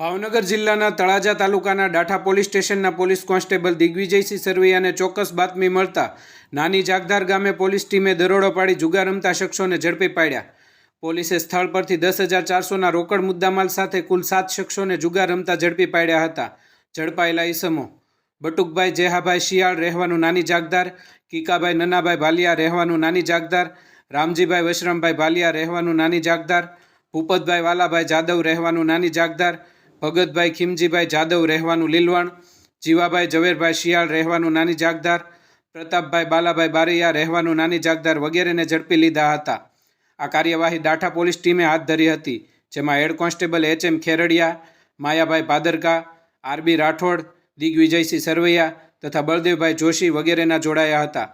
ભાવનગર જિલ્લાના તળાજા તાલુકાના ડાઠા પોલીસ સ્ટેશનના પોલીસ કોન્સ્ટેબલ દિગ્વિજયસિંહ સરવૈયાને ચોક્કસ બાતમી મળતા નાની જાગધાર ગામે પોલીસ ટીમે દરોડો પાડી જુગાર રમતા શખ્સોને ઝડપી પાડ્યા. પોલીસે સ્થળ પરથી દસ હજાર ચારસોના રોકડ મુદ્દામાલ સાથે કુલ સાત શખ્સોને જુગાર રમતા ઝડપી પાડ્યા હતા. ઝડપાયેલા ઈસમો બટુકભાઈ જેહાભાઈ શિયાળ રહેવાનું નાની જાગદાર, કીકાભાઈ નનાભાઈ ભાલિયા રહેવાનું નાની જાગદાર, રામજીભાઈ વશરામભાઈ ભાલિયા રહેવાનું નાની જાગદાર, ભૂપતભાઈ વાલાભાઈ જાદવ રહેવાનું નાની જાગદાર ભગતભાઈ ખીમજીભાઈ જાદવ રહેવાનું લીલવણ, જીવાભાઈ ઝવેરભાઈ શિયાળ રહેવાનું નાની જાગદાર, પ્રતાપભાઈ બાલાભાઈ બારૈયા રહેવાનું નાની જાગદાર વગેરેને ઝડપી લીધા હતા. આ કાર્યવાહી ડાઠા પોલીસ ટીમે હાથ ધરી હતી, જેમાં head constable H M Kherdiya, Mayabhai Bhadarka R B Rathod, Digvijaysinh Sarvaiya તથા બળદેવભાઈ જોશી વગેરેના જોડાયા હતા.